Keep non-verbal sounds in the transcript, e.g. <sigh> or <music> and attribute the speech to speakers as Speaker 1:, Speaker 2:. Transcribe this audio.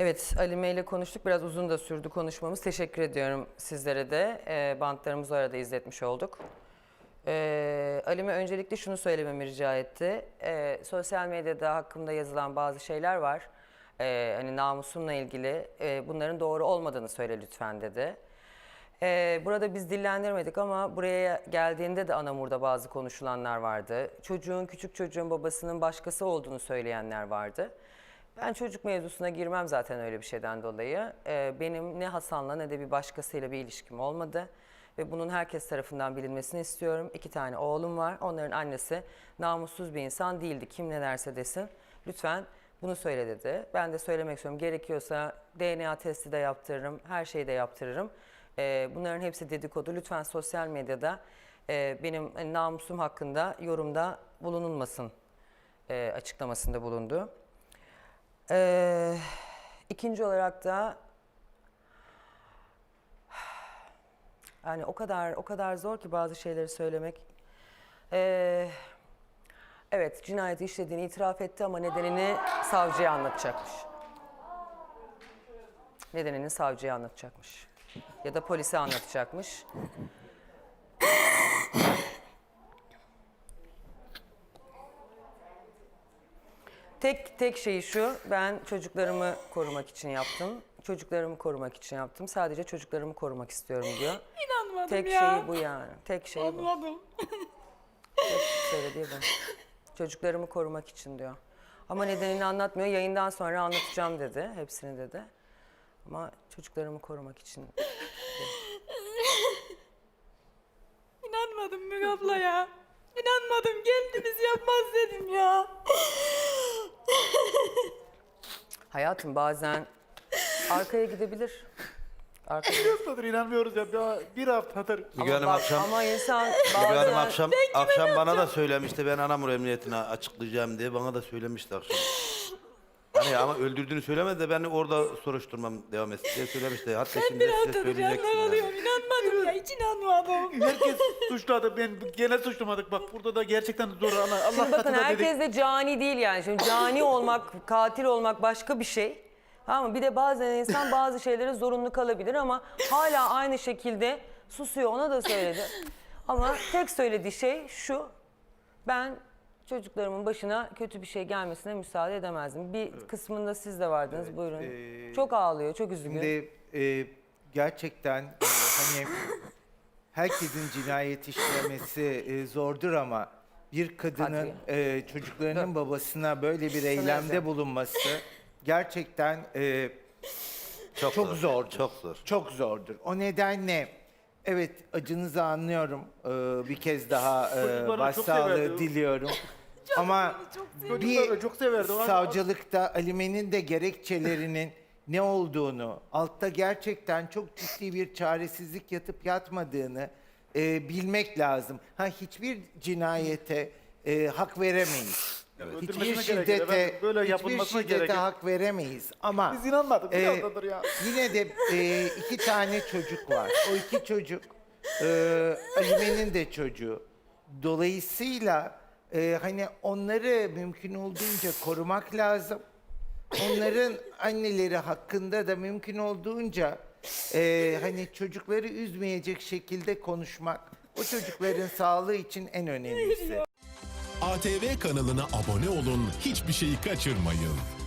Speaker 1: Evet, Alime ile konuştuk. Biraz uzun da sürdü konuşmamız. Teşekkür ediyorum sizlere de. Ee, bantlarımızı arada izletmiş olduk. Ee, Alime öncelikle şunu söylememi rica etti. Ee, sosyal medyada hakkımda yazılan bazı şeyler var. Ee, hani namusumla ilgili e, bunların doğru olmadığını söyle lütfen dedi. Ee, burada biz dillendirmedik ama buraya geldiğinde de Anamur'da bazı konuşulanlar vardı. Çocuğun, küçük çocuğun babasının başkası olduğunu söyleyenler vardı. Ben çocuk mevzusuna girmem zaten öyle bir şeyden dolayı. Ee, benim ne Hasan'la ne de bir başkasıyla bir ilişkim olmadı. Ve bunun herkes tarafından bilinmesini istiyorum. İki tane oğlum var. Onların annesi namussuz bir insan değildi. Kim ne derse desin. Lütfen bunu söyle dedi. Ben de söylemek istiyorum. Gerekiyorsa DNA testi de yaptırırım. Her şeyi de yaptırırım. Ee, bunların hepsi dedikodu. Lütfen sosyal medyada e, benim hani, namusum hakkında yorumda bulunulmasın e, açıklamasında bulundu. Ee, ikinci olarak da yani o kadar o kadar zor ki bazı şeyleri söylemek. Ee, evet cinayeti işlediğini itiraf etti ama nedenini savcıya anlatacakmış. Nedenini savcıya anlatacakmış. Ya da polise anlatacakmış. Tek tek şeyi şu, ben çocuklarımı korumak için yaptım. Çocuklarımı korumak için yaptım. Sadece çocuklarımı korumak istiyorum diyor.
Speaker 2: İnanmadım
Speaker 1: Tek
Speaker 2: ya.
Speaker 1: şeyi bu yani. Tek şey bu.
Speaker 2: Anladım.
Speaker 1: Tek söylediği bu. Çocuklarımı korumak için diyor. Ama nedenini anlatmıyor. Yayından sonra anlatacağım dedi. Hepsini dedi. Ama çocuklarımı korumak için.
Speaker 2: İnanmadım Müge abla ya. İnanmadım. Kendiniz yapmaz dedim ya. <laughs>
Speaker 1: Hayatım bazen arkaya gidebilir. Arkaya.
Speaker 3: Haftadır inanmıyoruz ya. Bir, bir haftadır.
Speaker 4: Müge Hanım
Speaker 1: bak,
Speaker 4: akşam,
Speaker 1: ama insan
Speaker 4: Müge
Speaker 1: bazen...
Speaker 4: Hanım akşam, akşam bana da söylemişti. Ben Anamur Emniyetine açıklayacağım diye bana da söylemişti akşam. Hani ama öldürdüğünü söylemedi de ben orada soruşturmam devam etsin diye söylemişti. Hatta
Speaker 2: Ben
Speaker 4: şimdi
Speaker 2: bir
Speaker 4: size
Speaker 2: haftadır
Speaker 4: söyleyecektim.
Speaker 2: yanına
Speaker 4: yani.
Speaker 2: kalıyorum. İnanmadım ya. Hiç inanmadım.
Speaker 3: Herkes suçladı. Ben gene suçlamadık. Bak burada da gerçekten zor. Allah, Allah
Speaker 1: Şimdi bakın
Speaker 3: katında dedik.
Speaker 1: herkes de cani değil yani. Şimdi cani olmak, katil olmak başka bir şey. Ama bir de bazen insan bazı şeylere zorunlu kalabilir ama hala aynı şekilde susuyor. Ona da söyledi. Ama tek söylediği şey şu. Ben çocuklarımın başına kötü bir şey gelmesine müsaade edemezdim. Bir kısmında siz de vardınız. Buyurun.
Speaker 5: e,
Speaker 1: çok ağlıyor, çok üzgün.
Speaker 5: Şimdi e, gerçekten e, hani herkesin cinayet işlemesi e, zordur ama bir kadının e, çocuklarının babasına böyle bir eylemde bulunması gerçekten e,
Speaker 4: Çok,
Speaker 5: çok
Speaker 4: zor.
Speaker 5: zordur.
Speaker 4: Çok zor.
Speaker 5: Çok zordur. O nedenle evet acınızı anlıyorum. E, bir kez daha e,
Speaker 3: Çocukları çok
Speaker 5: diliyorum. Ama
Speaker 3: Çocukları
Speaker 5: bir
Speaker 3: çok severdi. O-
Speaker 5: savcılıkta Alime'nin de gerekçelerinin ne olduğunu, altta gerçekten çok ciddi bir çaresizlik yatıp yatmadığını e, bilmek lazım. Ha hiçbir cinayete e, hak veremeyiz. Hiçbir
Speaker 3: Öldürmesine
Speaker 5: şiddete,
Speaker 3: efendim. Böyle
Speaker 5: hiçbir
Speaker 3: yapılmasına
Speaker 5: şiddete
Speaker 3: gerekir.
Speaker 5: hak veremeyiz. Ama
Speaker 3: Biz inanmadık. Bir
Speaker 5: e,
Speaker 3: ya.
Speaker 5: Yine de e, iki tane çocuk var. O iki çocuk e, Alime'nin de çocuğu. Dolayısıyla e, hani onları mümkün olduğunca korumak lazım. Onların anneleri hakkında da mümkün olduğunca e, hani çocukları üzmeyecek şekilde konuşmak o çocukların sağlığı için en önemlisi.
Speaker 6: ATV kanalına abone olun, hiçbir şeyi kaçırmayın.